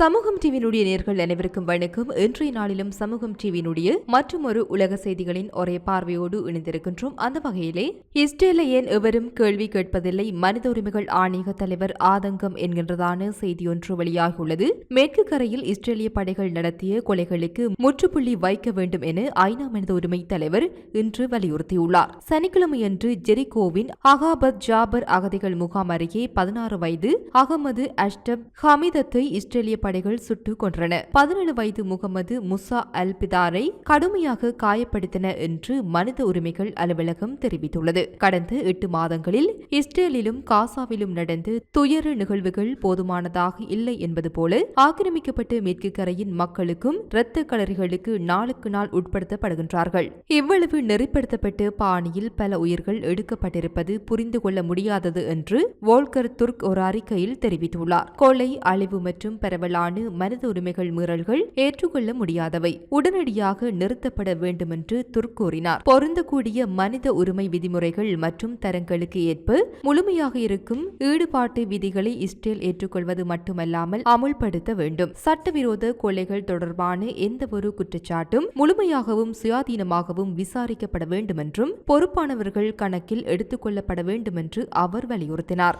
சமூகம் டிவியினுடைய நேர்கள் அனைவருக்கும் வணக்கம். இன்றைய நாளிலும் சமூகம் டிவியினுடைய மற்றும் ஒரு உலக செய்திகளின் ஒரே பார்வையோடு இணைந்திருக்கின்றோம். அந்த வகையிலே இஸ்ரேலை ஏன் எவரும் கேள்வி கேட்பதில்லை? மனித உரிமைகள் ஆணையக தலைவர் ஆதங்கம் என்கின்றதான செய்தி ஒன்று வெளியாகியுள்ளது. மேற்கு கரையில் இஸ்ரேலிய படைகள் நடத்திய கொலைகளுக்கு முற்றுப்புள்ளி வைக்க வேண்டும் என ஐநா மனித உரிமை தலைவர் இன்று வலியுறுத்தியுள்ளார். சனிக்கிழமையன்று ஜெரிகோவின் அகாபத் ஜாபர் அகதிகள் முகாம் அருகே பதினாறு வயது அகமது அஷ்டப் ஹமிதத்தை இஸ்ரேலிய படைகள் சுட்டுக் கொன்றன. பதினேழு வயது முகமது முசா அல் பிதாரை கடுமையாக காயப்படுத்தின என்று மனித உரிமைகள் அலுவலகம் தெரிவித்துள்ளது. கடந்த எட்டு மாதங்களில் இஸ்ரேலிலும் காசாவிலும் நடந்து துயர நிகழ்வுகள் போதுமானதாக இல்லை என்பது போல ஆக்கிரமிக்கப்பட்ட மேற்கு கரையின் மக்களுக்கும் இரத்த களரிகளுக்கு நாளுக்கு நாள் உட்படுத்தப்படுகின்றார்கள். இவ்வளவு நெறிப்படுத்தப்பட்ட பாணியில் பல உயிர்கள் எடுக்கப்பட்டிருப்பது புரிந்து கொள்ள முடியாதது என்று வோல்கர் துர்க் ஒரு அறிக்கையில் தெரிவித்துள்ளார். கொலை அழிவு மற்றும் பரவலான மனித உரிமைகள் மீறல்கள் ஏற்றுக்கொள்ள முடியாதவை. உடனடியாக நிறுத்தப்பட வேண்டும் என்று துர்க் கூறினார். பொருந்தக்கூடிய மனித உரிமை விதிமுறைகள் மற்றும் தரங்களுக்கு ஏற்ப முழுமையாக இருக்கும் ஈடுபாட்டு விதிகளை இஸ்ரேல் ஏற்றுக்கொள்வது மட்டுமல்லாமல் அமுல்படுத்த வேண்டும். சட்டவிரோத கொலைகள் தொடர்பான எந்த ஒரு குற்றச்சாட்டும் முழுமையாகவும் சுயாதீனமாகவும் விசாரிக்கப்பட வேண்டும் என்றும் பொறுப்பானவர்கள் கணக்கில் எடுத்துக்கொள்ளப்பட வேண்டும் என்று அவர் வலியுறுத்தினார்.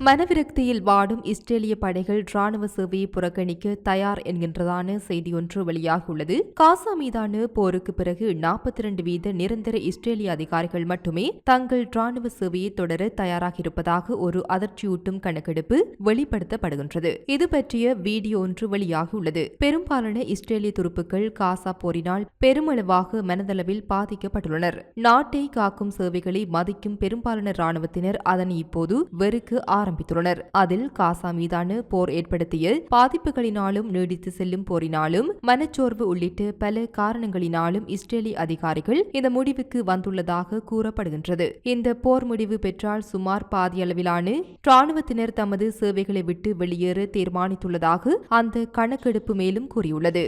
மனவிரக்தியில் வாடும் இஸ்ரேலிய படைகள் ராணுவ சேவையை புறக்கணிக்க தயார் என்கின்றதான செய்தி ஒன்று வெளியாகியுள்ளது காசா மீதான போருக்கு பிறகு நாற்பத்தி இரண்டு வீத நிரந்தர இஸ்ரேலிய அதிகாரிகள் மட்டுமே தங்கள் ராணுவ சேவையை தொடர தயாராகியிருப்பதாக ஒரு அதிர்ச்சியூட்டும் கணக்கெடுப்பு வெளிப்படுத்தப்படுகின்றது. இது பற்றிய வீடியோ ஒன்று வெளியாகியுள்ளது பெரும்பாலான இஸ்ரேலிய துருப்புக்கள் காசா போரினால் பெருமளவாக மனதளவில் பாதிக்கப்பட்டுள்ளனர். நாட்டை காக்கும் சேவைகளை மதிக்கும் பெரும்பாலான ராணுவத்தினர் அதனை இப்போது வெறுக்க ஆரம்பித்துள்ளனர். அதில் காசா மீதான போர் ஏற்படுத்திய பாதிப்புகளினாலும் நீடித்து செல்லும் போரினாலும் மனச்சோர்வு உள்ளிட்ட பல காரணங்களினாலும் இஸ்ரேலிய அதிகாரிகள் இந்த முடிவுக்கு வந்துள்ளதாக கூறப்படுகின்றது. இந்த போர் முடிவு பெற்றால் சுமார் பாதியளவிலான ராணுவத்தினர் தமது சேவைகளை விட்டு வெளியேற தீர்மானித்துள்ளதாக அந்த கணக்கெடுப்பு மேலும் கூறியுள்ளது.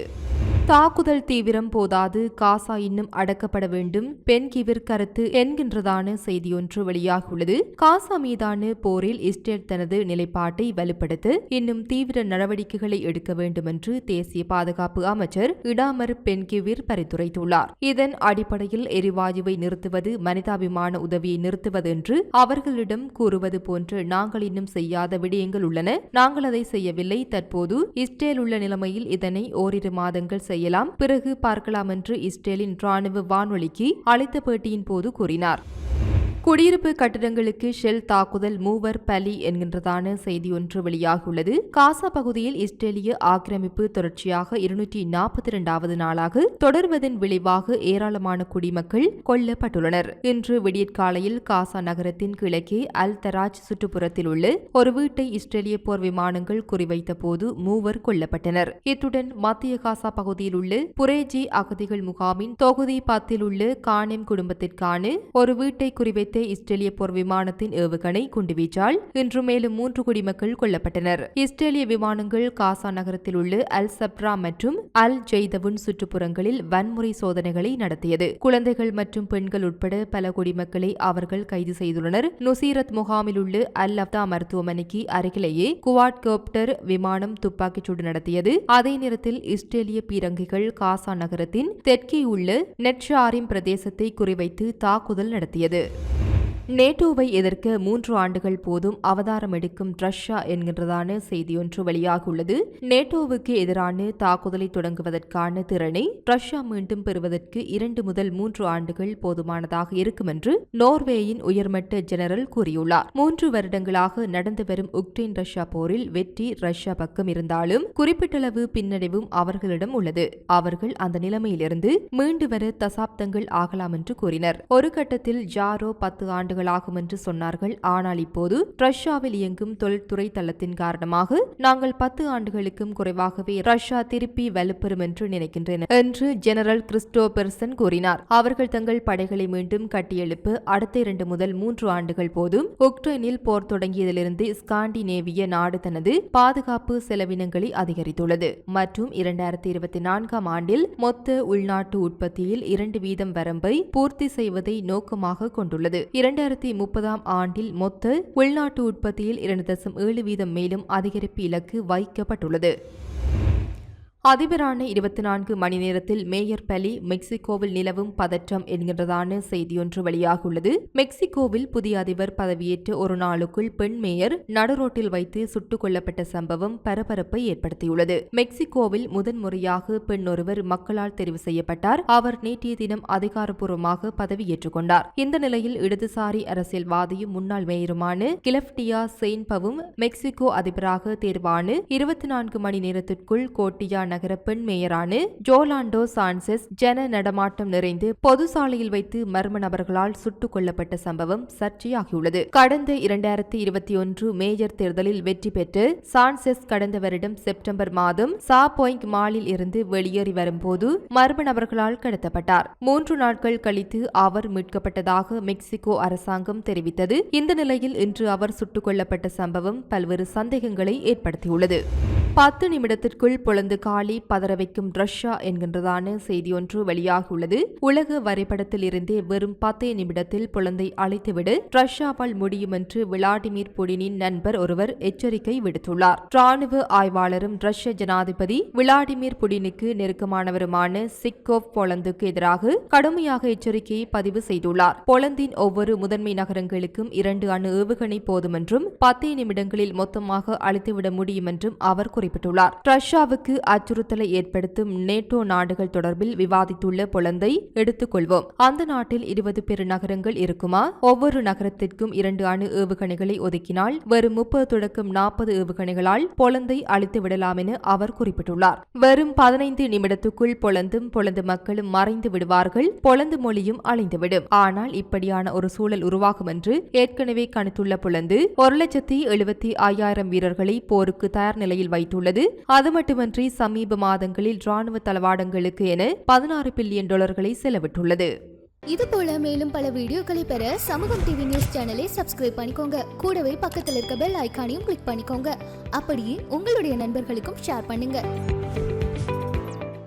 தாக்குதல் தீவிரம் போதாது காசா இன்னும் அடக்கப்பட வேண்டும் பெண் கிவிர் கருத்து என்கின்றதான செய்தியொன்று வெளியாகியுள்ளது. காசா மீதான போரில் இஸ்ரேல் தனது நிலைப்பாட்டை வலுப்படுத்த இன்னும் தீவிர நடவடிக்கைகளை எடுக்க வேண்டும் என்று தேசிய பாதுகாப்பு அமைச்சர் இடாமர் பென்கிவிர் பரிந்துரைத்துள்ளார். இதன் அடிப்படையில் எரிவாயுவை நிறுத்துவது மனிதாபிமான உதவியை நிறுத்துவது என்று அவர்களிடம் கூறுவது போன்று நாங்கள் இன்னும் செய்யாத விடயங்கள் உள்ளன. நாங்கள் அதை செய்யவில்லை. தற்போது இஸ்ரேல் உள்ள நிலைமையில் இதனை ஓரிரு மாதங்கள் செய்ய செய்யலாம். பிறகு பார்க்கலாம் என்று இஸ்ரேலின் ராணுவ வானொலிக்கு அளித்த பேட்டியின் போது கூறினார். குடியிருப்பு கட்டிடங்களுக்கு ஷெல் தாக்குதல் மூவர் பலி என்கின்றதான செய்தி ஒன்று வெளியாகியுள்ளது. காசா பகுதியில் இஸ்ரேலிய ஆக்கிரமிப்பு தொடர்ச்சியாக இருநூற்றி நாற்பத்தி இரண்டாவது நாளாக தொடர்வதன் விளைவாக ஏராளமான குடிமக்கள் கொல்லப்பட்டுள்ளனர். இன்று விடியற்காலையில் காசா நகரத்தின் கிழக்கே அல் தராஜ் சுற்றுப்புறத்தில் உள்ள ஒரு வீட்டை இஸ்ரேலிய போர் விமானங்கள் குறிவைத்த போது மூவர் கொல்லப்பட்டனர். இத்துடன் மத்திய காசா பகுதியில் உள்ள புரேஜி அகதிகள் முகாமின் தொகுதி பத்தில் உள்ள கானேம் குடும்பத்திற்கான ஒரு வீட்டை குறிவைத்த இஸ்ரேலிய போர் விமானத்தின் ஏவுகணை குண்டுவீச்சால் இன்று மேலும் மூன்று குடிமக்கள் கொல்லப்பட்டனர். இஸ்ரேலிய விமானங்கள் காசா நகரத்தில் உள்ள அல் சப்ரா மற்றும் அல் ஜெய்தவுன் சுற்றுப்புறங்களில் வன்முறை சோதனைகளை நடத்தியது. குழந்தைகள் மற்றும் பெண்கள் உட்பட பல குடிமக்களை அவர்கள் கைது செய்துள்ளனர். நுசீரத் முகாமில் உள்ள அல் அப்தா மருத்துவமனைக்கு அருகிலேயே குவாட் கோப்டர் விமானம் துப்பாக்கிச்சூடு நடத்தியது. அதே நேரத்தில் இஸ்ரேலிய பீரங்கிகள் காசா நகரத்தின் தெற்கே உள்ள நெட்ஷாரிம் பிரதேசத்தை குறிவைத்து தாக்குதல் நடத்தியது. நேட்டோவை எதிர்க்க மூன்று ஆண்டுகள் போதும் அவதாரம் எடுக்கும் ரஷ்யா என்கின்றதான செய்தியொன்று வெளியாகியுள்ளது. நேட்டோவுக்கு எதிரான தாக்குதலை தொடங்குவதற்கான திறனை ரஷ்யா மீண்டும் பெறுவதற்கு இரண்டு முதல் மூன்று ஆண்டுகள் போதுமானதாக இருக்கும் என்று நோர்வேயின் உயர்மட்ட ஜெனரல் கூறியுள்ளார். மூன்று வருடங்களாக நடந்து வரும் உக்ரைன் ரஷ்யா போரில் வெற்றி ரஷ்யா பக்கம் இருந்தாலும் குறிப்பிட்டளவு பின்னடைவும் அவர்களிடம் உள்ளது. அவர்கள் அந்த நிலைமையிலிருந்து மீண்டு வர தசாப்தங்கள் ஆகலாம் என்று கூறினர். ஒரு கட்டத்தில் ஜாரோ பத்து ஆண்டுகள் ஆண்டுகளாகும் என்று சொன்னார்கள். ஆனால் இப்போது ரஷ்யாவில் இயங்கும் தொழில்துறை தளத்தின் காரணமாக நாங்கள் பத்து ஆண்டுகளுக்கும் குறைவாகவே ரஷ்யா திருப்பி வலுப்பெறும் என்று நினைக்கின்றனர் என்று ஜெனரல் கிறிஸ்டோபர்சன் கூறினார். அவர்கள் தங்கள் படைகளை மீண்டும் கட்டியெழுப்ப அடுத்த இரண்டு முதல் மூன்று ஆண்டுகள் போதும் உக்ரைனில் போர் தொடங்கியதிலிருந்து ஸ்காண்டினேவிய நாடு தனது பாதுகாப்பு செலவினங்களை அதிகரித்துள்ளது. மற்றும் இரண்டாயிரத்தி இருபத்தி நான்காம் ஆண்டில் மொத்த உள்நாட்டு உற்பத்தியில் இரண்டு வீதம் வரம்பை பூர்த்தி செய்வதை நோக்கமாக கொண்டுள்ளது. இரண்டாயிரத்தி இரண்டாயிரத்தி முப்பதாம் ஆண்டில் மொத்த உள்நாட்டு உற்பத்தியில் இரண்டு தசம் ஏழு வீதம் மேலும் அதிகரிப்பு இலக்கு வைக்கப்பட்டுள்ளது அதிபரான இருபத்தி நான்கு மணி நேரத்தில் மேயர் பலி மெக்சிகோவில் நிலவும் பதற்றம் என்கின்றதான செய்தியொன்று வெளியாகியுள்ளது மெக்சிகோவில் புதிய அதிபர் பதவியேற்ற ஒரு நாளுக்குள் பெண் மேயர் நடுரோட்டில் வைத்து சுட்டுக் கொல்லப்பட்ட சம்பவம் பரபரப்பை ஏற்படுத்தியுள்ளது. மெக்சிகோவில் முதன்முறையாக பெண் ஒருவர் மக்களால் தெரிவு செய்யப்பட்டார். அவர் நேற்றைய தினம் அதிகாரப்பூர்வமாக பதவியேற்றுக் கொண்டார். இந்த நிலையில் இடதுசாரி அரசியல்வாதியும் முன்னாள் மேயருமான கிலப்டியா செயின்பவும் மெக்சிகோ அதிபராக தேர்வான இருபத்தி நான்கு மணி நேரத்திற்குள் கோட்டியா நகர பெண் மேயரான ஜோலாண்டோ சான்செஸ் ஜன நடமாட்டம் நிறைந்து பொது சாலையில் வைத்து மர்ம நபர்களால் சுட்டுக் கொல்லப்பட்ட சம்பவம் சர்ச்சையாகியுள்ளது. கடந்த இரண்டாயிரத்தி இருபத்தி ஒன்று மேயர் தேர்தலில் வெற்றி பெற்று சான்செஸ் கடந்த வருடம் செப்டம்பர் மாதம் சா பாயிண்ட் மாலில் இருந்து வெளியேறி வரும்போது மர்ம நபர்களால் கடத்தப்பட்டார். மூன்று நாட்கள் கழித்து அவர் மீட்கப்பட்டதாக மெக்சிகோ அரசாங்கம் தெரிவித்தது. இந்த நிலையில் இன்று அவர் சுட்டுக் கொல்லப்பட்ட சம்பவம் பல்வேறு சந்தேகங்களை ஏற்படுத்தியுள்ளது. பத்து நிமிடத்திற்குள் பொழந்து காலி பதற வைக்கும் ரஷ்யா என்கின்றதான செய்தியொன்று வெளியாகியுள்ளது. உலக வரைபடத்தில் இருந்தே வெறும் பத்தே நிமிடத்தில் பொழந்தை அழைத்துவிட ரஷ்யாவால் முடியும் என்று விளாடிமிர் புடினின் நண்பர் ஒருவர் எச்சரிக்கை விடுத்துள்ளார். ராணுவ ஆய்வாளரும் ரஷ்ய ஜனாதிபதி விளாடிமிர் புடினுக்கு நெருக்கமானவருமான சிக்கோவ் போலந்துக்கு எதிராக கடுமையாக எச்சரிக்கையை பதிவு செய்துள்ளார். போலந்தின் ஒவ்வொரு முதன்மை நகரங்களுக்கும் இரண்டு அணு ஏவுகணை போதும் என்றும் பத்தே நிமிடங்களில் மொத்தமாக அழித்துவிட முடியும் என்றும் அவர் குறிப்பிட்டுள்ளார். ரஷ்யாவுக்கு அச்சுறுத்தலை ஏற்படுத்தும் நேட்டோ நாடுகள் தொடர்பில் விவாதித்துள்ள புலந்தை எடுத்துக்கொள்வோம். அந்த நாட்டில் இருபது பெரு நகரங்கள் இருக்குமா? ஒவ்வொரு நகரத்திற்கும் இரண்டு அணு ஏவுகணைகளை ஒதுக்கினால் வெறும் முப்பது தொடக்கம் நாற்பது ஏவுகணைகளால் பொலந்தை அழித்து விடலாம் என அவர் குறிப்பிட்டுள்ளார். வெறும் பதினைந்து நிமிடத்துக்குள் பொலந்தும் பொலந்து மக்களும் மறைந்து விடுவார்கள். பொலந்து மொழியும் அழிந்துவிடும். ஆனால் இப்படியான ஒரு சூழல் உருவாகும் என்று ஏற்கனவே கணித்துள்ள புலந்து ஒரு லட்சத்தி எழுபத்தி ஐயாயிரம் வீரர்களை போருக்கு தயார் நிலையில் வைத்து வைத்துள்ளது அது மட்டுமன்றி சமீப மாதங்களில் ராணுவ தளவாடங்களுக்கு என பதினாறு பில்லியன் டாலர்களை செலவிட்டுள்ளது. இது போல மேலும் பல வீடியோக்களை பெற சமூகம் டிவி நியூஸ் சேனலை சப்ஸ்கிரைப் பண்ணிக்கோங்க. கூடவே பக்கத்தில் இருக்க பெல் ஐக்கானையும் கிளிக் பண்ணிக்கோங்க. அப்படியே உங்களுடைய நண்பர்களுக்கும் ஷேர் பண்ணுங்க.